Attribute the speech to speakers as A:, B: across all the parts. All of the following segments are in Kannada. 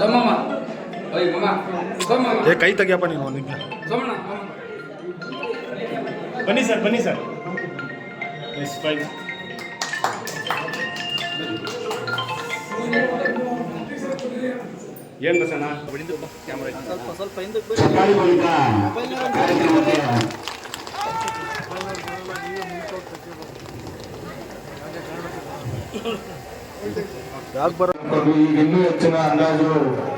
A: ಸೋಮಮ್ಮ. ಓಯ್ ಮಮ್ಮ. ಕೈ ತೆಗಿಯಪ್ಪ ನೀನು ಒಂದು
B: ಬನ್ನಿ ಸರ್ ಬನ್ನಿ ಸರ್. ಎಸ್ ಫೈನ್ ಏನು ಬಸಣ್ಣ?
C: ಕ್ಯಾಮ್ರಾ ಸ್ವಲ್ಪ ಸ್ವಲ್ಪ ಹಿಂದಕ್ಕೆ ಬನ್ನಿ.
D: Thank you. ಇನ್ನೂ ಹೆಚ್ಚಿನ ಅಂದಾಜು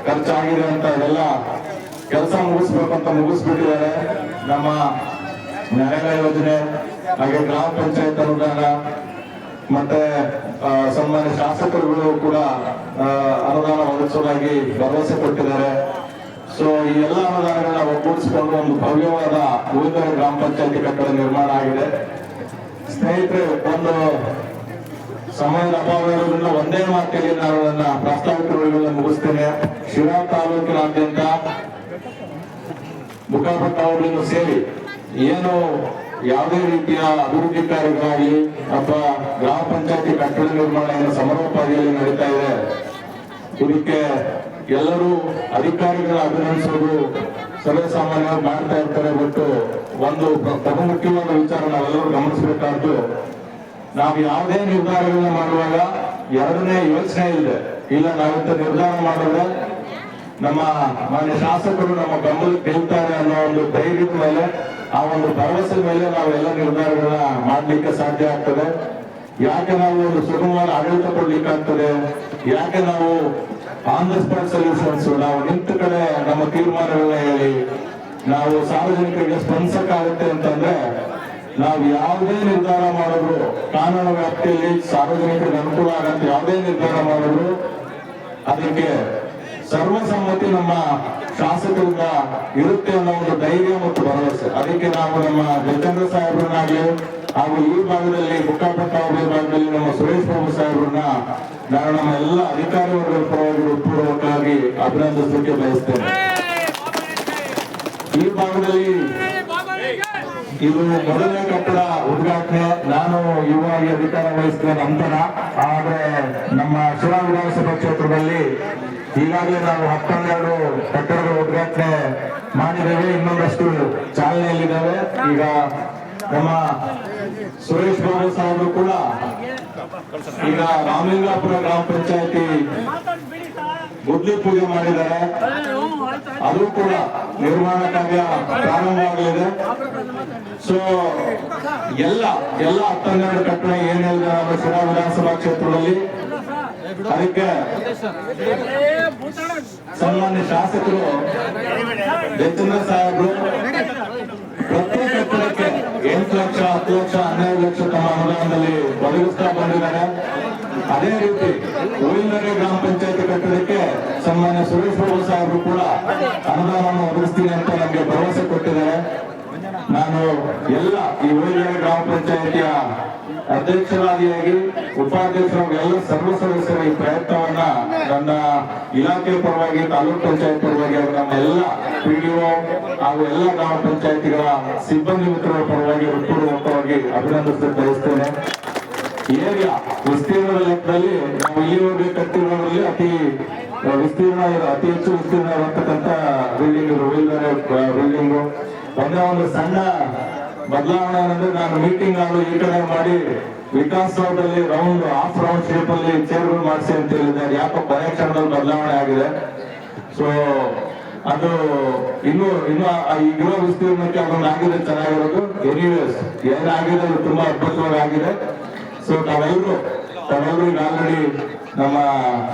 D: ಖರ್ಚಾಗಿದೆ ಅಂತ ಎಲ್ಲ ಕೆಲಸ ಮುಗಿಸ್ಬೇಕಂತ ಮುಗಿಸ್ಬಿಟ್ಟಿದ್ದಾರೆ. ನಮ್ಮ ನರೇಗಾ ಯೋಜನೆ, ಹಾಗೆ ಗ್ರಾಮ ಪಂಚಾಯತ್ ಅನುದಾನ, ಮತ್ತೆ ಸನ್ಮಾನ್ಯ ಶಾಸಕರುಗಳು ಕೂಡ ಅನುದಾನ ಒದಗಿಸೋದಾಗಿ ಭರವಸೆ ಕೊಟ್ಟಿದ್ದಾರೆ. ಸೊ ಈ ಎಲ್ಲ ಅನುದಾನಗಳನ್ನ ಒಗ್ಗೂಡಿಸಿಕೊಂಡು ಒಂದು ಭವ್ಯವಾದ ಉಳಿದ ಗ್ರಾಮ ಪಂಚಾಯತಿ ಕಟ್ಟಡ ನಿರ್ಮಾಣ ಆಗಿದೆ. ಸ್ನೇಹಿತರೆ, ಒಂದು ಸಮಯದ ಅಭಾವ ಒಂದೇ ಮಾತಿಗೆ ನಾನು ನನ್ನ ಮುಗಿಸ್ತೇನೆ. ಶಿರಾ ತಾಲೂಕಿನಾದ್ಯಂತ ಮುಖಾಪಟ್ಟ ಅವರನ್ನು ಸೇರಿ ಏನು ಯಾವುದೇ ರೀತಿಯ ಅಭಿವೃದ್ಧಿ ಕಾರ್ಯಗಳಾಗಲಿ ಅಥವಾ ಗ್ರಾಮ ಪಂಚಾಯತಿ ಕಟ್ಟಡ ನಿರ್ಮಾಣ ಏನು ಸಮರೋಪಾದಿಯಲ್ಲಿ ನಡೀತಾ ಇದೆ. ಇದಕ್ಕೆ ಎಲ್ಲರೂ ಅಧಿಕಾರಿಗಳ ಅಭಿನಂದಿಸೋದು ಸರ್ವೇ ಸಾಮಾನ್ಯವಾಗಿ ಮಾಡ್ತಾ ಇರ್ತಾರೆ ಬಿಟ್ಟು ಒಂದು ಬಹುಮುಖ್ಯವಾದ ವಿಚಾರ ನಾವೆಲ್ಲರೂ ಗಮನಿಸಬೇಕಾದ್ದು ನಾವು ಯಾವುದೇ ನಿರ್ಧಾರಗಳನ್ನ ಮಾಡುವಾಗ ಎರಡನೇ ಯೋಚನೆ ಇದೆ. ಇಲ್ಲ ನಾವಿಂತ ನಿರ್ಧಾರ ಮಾಡಿದ್ರೆ ನಮ್ಮ ಮಾನ್ಯ ಶಾಸಕರು ನಮ್ಮ ಬೆಂಬಲಕ್ಕೆ ಗೆಲ್ತಾರೆ ಅನ್ನೋ ಒಂದು ಧೈರ್ಯದ ಮೇಲೆ, ಆ ಒಂದು ಭರವಸೆ ಮೇಲೆ ನಾವೆಲ್ಲ ನಿರ್ಧಾರಗಳನ್ನ ಮಾಡ್ಲಿಕ್ಕೆ ಸಾಧ್ಯ ಆಗ್ತದೆ. ಯಾಕೆ ನಾವು ಒಂದು ಸುಗಮವಾದ ಆಡಳಿತ ಕೊಡ್ಲಿಕ್ಕೆ ಆಗ್ತದೆ? ಯಾಕೆ ನಾವು ಆನ್ ದ ಸ್ಪಾಟ್ ಸೊಲ್ಯೂಷನ್ಸ್ ನಾವು ನಿಂತ ಕಡೆ ನಮ್ಮ ತೀರ್ಮಾನಗಳನ್ನ ಹೇಳಿ, ನಾವು ಸಾರ್ವಜನಿಕರಿಗೆ ಸ್ಪಂದಿಸಕ್ಕಾಗುತ್ತೆ ಅಂತಂದ್ರೆ ನಾವು ಯಾವುದೇ ನಿರ್ಧಾರ ಮಾಡಿದ್ರು ಕಾನೂನು ವ್ಯಾಪ್ತಿಯಲ್ಲಿ ಸಾರ್ವಜನಿಕರಿಗೆ ಅನುಕೂಲ ಆಗಂತ ಯಾವುದೇ ನಿರ್ಧಾರ ಮಾಡಿದ್ರು, ಅದಕ್ಕೆ ಸರ್ವಸಮ್ಮತಿ ನಮ್ಮ ಶಾಸಕರಿಂದ ಇರುತ್ತೆ ಅನ್ನೋ ಒಂದು ಧೈರ್ಯ ಮತ್ತು ಭರವಸೆ. ಅದಕ್ಕೆ ನಾವು ನಮ್ಮ ಜಯಚಂದ್ರ ಸಾಹೇಬ್ರನ್ನಾಗಲಿ ಹಾಗೂ ಈ ಭಾಗದಲ್ಲಿ ಅವರ ಭಾಗದಲ್ಲಿ ನಮ್ಮ ಸುರೇಶ್ ಬಾಬು ಸಾಹೇಬ್ರನ್ನ ನಾನು ನಮ್ಮ ಎಲ್ಲ ಅಧಿಕಾರಿ ವರ್ಗದ ಪರವಾಗಿ ಹೃತ್ಪೂರ್ವಕವಾಗಿ ಅಭಿನಂದಿಸಲಿಕ್ಕೆ ಬಯಸ್ತೇನೆ. ಈ ಭಾಗದಲ್ಲಿ ಇದು ಮೊದಲನೇ ಕಟ್ಟಡ ಉದ್ಘಾಟನೆ. ನಾನು ಯುವಾಗಿ ಅಧಿಕಾರ ವಹಿಸಿದ ನಂತರ ಆದ್ರೆ ನಮ್ಮ ಶಿರಾ ವಿಧಾನಸಭಾ ಕ್ಷೇತ್ರದಲ್ಲಿ ಈಗಾಗಲೇ ನಾವು ಹತ್ತೊಂದೆರಡು ಕಟ್ಟಡಗಳ ಉದ್ಘಾಟನೆ ಮಾಡಿದ್ದೇವೆ. ಇನ್ನೊಂದಷ್ಟು ಚಾಲನೆಯಲ್ಲಿದ್ದಾವೆ. ಈಗ ನಮ್ಮ ಸುರೇಶ್ ಬಾಬು ಸಾಹೇಬರು ಕೂಡ ಈಗ ರಾಮಲಿಂಗಾಪುರ ಗ್ರಾಮ ಪಂಚಾಯತಿ ಗುಡ್ಲಿ ಪೂಜೆ ಮಾಡಿದ್ದಾರೆ. ಅದು ಕೂಡ ನಿರ್ಮಾಣ ಕಾರ್ಯ ಪ್ರಾರಂಭವಾಗಲಿದೆ ಸೊ ಎಲ್ಲ ಎಲ್ಲ ಹತ್ತನ್ನೆರಡು ಕಟ್ಟಡ ಏನೆಲ್ಲ ಶಿರಾ ವಿಧಾನಸಭಾ ಕ್ಷೇತ್ರದಲ್ಲಿ? ಅದಕ್ಕೆ ಸನ್ಮಾನ್ಯ ಶಾಸಕರು ಜಯಚಂದ್ರ ಸಾಹೇಬರು, ಪ್ರತಿ ಕಟ್ಟಡಕ್ಕೆ ಎಂಟು ಲಕ್ಷ, ಹತ್ತು ಲಕ್ಷ, ಹನ್ನೆರಡು ಲಕ್ಷ ತಮ್ಮ ಅನುದಾನದಲ್ಲಿ ಒದಗಿಸ್ತಾ ಬಂದಿದ್ದಾರೆ. ಅದೇ ರೀತಿ ಹೂವಿನ ಗ್ರಾಮ ಪಂಚಾಯತ್ ಸನ್ಮಾನ್ಯ ಸುರೇಶ್ ಬಾಬು ಸಾಹೇಬರು ಕೂಡ ಅನುದಾನವನ್ನು ಒದಗಿಸ್ತೀನಿ ಅಂತ ನಮಗೆ ಭರವಸೆ ಕೊಟ್ಟಿದ್ದಾರೆ. ನಾನು ಎಲ್ಲ ಈ ಊರಿನ ಗ್ರಾಮ ಪಂಚಾಯತಿಯ ಅಧ್ಯಕ್ಷರಾದಿಯಾಗಿ ಉಪಾಧ್ಯಕ್ಷರಾಗಿ ಎಲ್ಲ ಸರ್ವ ಸದಸ್ಯರ ಈ ಪ್ರಯತ್ನವನ್ನ ನನ್ನ ಇಲಾಖೆ ಪರವಾಗಿ, ತಾಲೂಕ್ ಪಂಚಾಯತ್ ಪರವಾಗಿ ಹಾಗೂ ನಮ್ಮ ಎಲ್ಲ ಪಿಡಿಒ ಹಾಗೂ ಎಲ್ಲ ಗ್ರಾಮ ಪಂಚಾಯತಿಗಳ ಸಿಬ್ಬಂದಿ ಮಿತ್ರರ ಪರವಾಗಿ ಹೃತ್ಪೂರ್ವಕವಾಗಿ ಅಭಿನಂದಿಸಲು ಬಯಸ್ತೇನೆ. ಏರಿಯಾ ವಿಸ್ತೀರ್ಣದ ಲೆಕ್ಕದಲ್ಲಿ ನಾವು ಇಲ್ಲಿವರೆಗೆ ಕಟ್ಟಿರೋದ್ರಲ್ಲಿ ಅತಿ ವಿಸ್ತೀರ್ಣ ಇರೋ- ಅತಿ ಹೆಚ್ಚು ವಿಸ್ತೀರ್ಣ ಇರತಕ್ಕಂಥ ಬಿಲ್ಡಿಂಗ್ ಬಿಲ್ಡಿಂಗ್ ಒಂದೇ ಒಂದು ಸಣ್ಣ ಬದಲಾವಣೆ ಏನಂದ್ರೆ ನಾನು ಮೀಟಿಂಗ್ ನಾನು ಈ ಕಡೆ ಮಾಡಿ ವಿಕಾಸದಲ್ಲಿ ರೌಂಡ್ ಆಫ್ ರೌಂಡ್ ಶೇಪ್ ಅಲ್ಲಿ ಚೇರ್ಗಳು ಮಾಡಿಸಿ ಅಂತ ಹೇಳಿದ್ದಾರೆ. ಯಾಕೋ ಕೊನೆ ಬದಲಾವಣೆ ಆಗಿದೆ. ಸೊ ಅದು ಇನ್ನು ಇನ್ನು ಈಗಿರೋ ವಿಸ್ತೀರ್ಣಕ್ಕೆ ಅದೊಂದು ಆಗಿದೆ, ಚೆನ್ನಾಗಿರೋದು. ಎನಿವೇಸ್ ಏನಾಗಿದೆ ಅದು ತುಂಬಾ ಅದ್ಭುತವಾಗಿ ಆಗಿದೆ. ಸೊ ತಾವೆಲ್ಲರೂ ತಾವೆಲ್ಲರೂ ಈಗ ಆಲ್ರೆಡಿ ನಮ್ಮ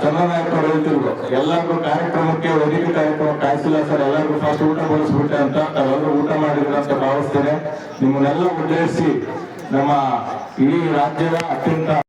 D: ಚಂದ್ರನಾಯಕ ಅವರು ಹೇಳ್ತಿದ್ರು, ಎಲ್ಲರಿಗೂ ಕಾರ್ಯಕ್ರಮಕ್ಕೆ ಒದಗಿ ಕಾರ್ಯಕ್ರಮ ಕಾಯಿಸಿಲ್ಲ ಸರ್, ಎಲ್ಲರಿಗೂ ಫಸ್ಟ್ ಊಟ ಬಡಿಸ್ಬಿಟ್ಟೆ ಅಂತ ತಾವೆಲ್ಲರೂ ಊಟ ಮಾಡಿದ್ರು ಅಂತ ಭಾವಿಸ್ತೇನೆ. ನಿಮ್ಮನ್ನೆಲ್ಲ ಉದ್ದೇಶಿಸಿ ನಮ್ಮ ಇಡೀ ರಾಜ್ಯದ ಅತ್ಯಂತ